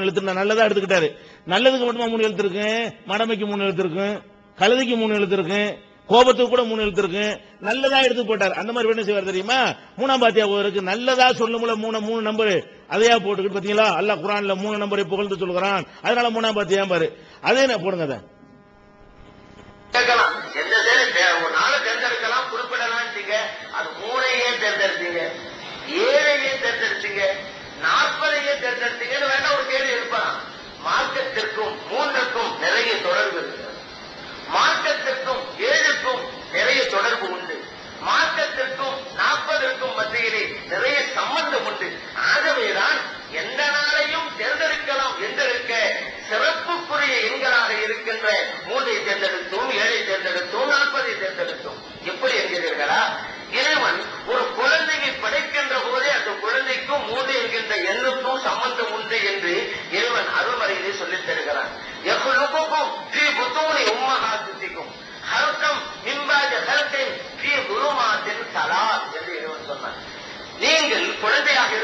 எழுத்து நல்லதா எடுத்துக்கிட்டாரு. நல்லதுக்கு மட்டுமா மூணு எழுத்து இருக்கு மடமைக்கு மூணு எழுத்து இருக்கு கழுதைக்கு மூணு எழுத்து இருக்கு கோபத்துக்கு கூட மூணு எழுத்து இருக்கு நல்லதா எடுத்து போட்டார். அந்த மாதிரி என்ன செய்வார் தெரியுமா? மூணாம் பாத்தியா இருக்கு நல்லதா சொல்லுமுல மூணு மூணு நம்பர் அதையா போட்டுக்கிட்டு பாத்தீங்களா? அல்லாஹ் குரான்ல மூணு நம்பரை புகழ்ந்து சொல்கிறான் அதனால மூணாம் பாத்தியா பாரு. அதே நான் போடுங்க அதை. தேர்ந்தெடுக்கலாம் குறிப்பிடலாம் அது மூணையே தேர்ந்தெடுத்தீங்க. ஏழையே ஒன்றுக்கும் மூன்றுக்கும் நிறைய தொடர்பு இருக்கிறது மார்க்கத்திற்கும் ஏழுக்கும் நிறைய தொடர்பு உண்டு. மார்க்கத்திற்கும் நாற்பதற்கும் மத்தியிலே நிறைய சம்பந்தம் உண்டு. ஆகவேதான் எந்த நாளையும் தேர்ந்தெடுக்கலாம் என்றிருக்க சிறப்புக்குரிய எண்களாக இருக்கின்ற மூன்றை தேர்ந்தெடுத்தோம் ஏழை தேர்ந்தெடுத்தோம் நாற்பதை தேர்ந்தெடுத்தோம். எப்படி என்கிறீர்களா? இறைவன் ஒரு குழந்தையை படைக்கின்ற போதே அந்த குழந்தைக்கும் மூன்று என்கின்ற எண்ணுக்கும் சம்பந்தம் உண்டு என்று இறைவன் அருள்மறையிலே சொல்லித்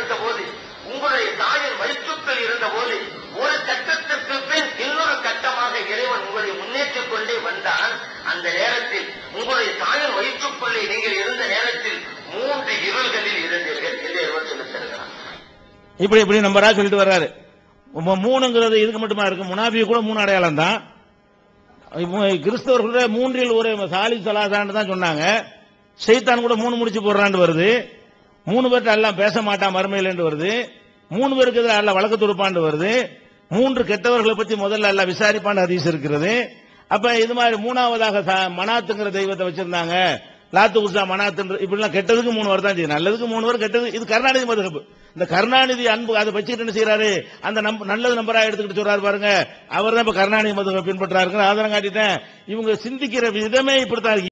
இருந்த போது உங்களுடைய தாயின் வயிற்றுக்குள் இருந்தபோது ஒரு கட்டத்திற்கு பின் இன்னொரு கட்டமாக இறைவன் உங்களை முன்னேற்றிக் கொண்டே வந்தான். அந்த நேரத்தில் உங்களுடைய தாயின் வயிற்றுக்குள்ளே நீங்கள் இருந்த நேரத்தில் மூன்று இருள்களில் இருந்தீர்கள் என்று இறைவன் சொல்லித் இப்படி இப்படி நம்பரா சொல்லிட்டு வர்றாரு. மூணுங்கிறது இதுக்கு மட்டுமா இருக்கும் முனாபி கூட மூணு அடையாளம் தான். இப்போ கிறிஸ்தவர்கள மூன்றில் ஒரு சாலி சலாசான்னு தான் சொன்னாங்க. செய்தான் கூட மூணு முடிச்சு போடுறான்னு வருது. மூணு பேர்கிட்ட எல்லாம் பேச மாட்டான் மறுமையில் வருது. மூணு பேருக்கு எதிராக எல்லாம் வழக்கு தொடுப்பான்னு வருது. மூன்று கெட்டவர்களை பத்தி முதல்ல எல்லாம் விசாரிப்பான்னு ஹதீஸ் இருக்கிறது. அப்ப இது மாதிரி மூணாவதாக மனாத்துங்கிற தெய்வத்தை வச்சிருந்தாங்க. லாத்து உஷா மனாத்து இப்படிலாம் கெட்டதுக்கு மூணு வரும் தான் செய்யும் நல்லதுக்கு மூணு வரும் கெட்டது இது கருணாநிதி மதுகப்பு இந்த கருணாநிதி அன்பு அதை வச்சுக்கிட்டு என்ன செய்யறாரு அந்த நம்ப நல்லது நம்பரா எடுத்துக்கிட்டு சொல்றாரு பாருங்க. அவர் தான் இப்ப கருணாநிதி மதுகை பின்பற்றாருங்க ஆதாரம் காட்டிட்டேன். இவங்க சிந்திக்கிற விதமே இப்படித்தான் இருக்கு.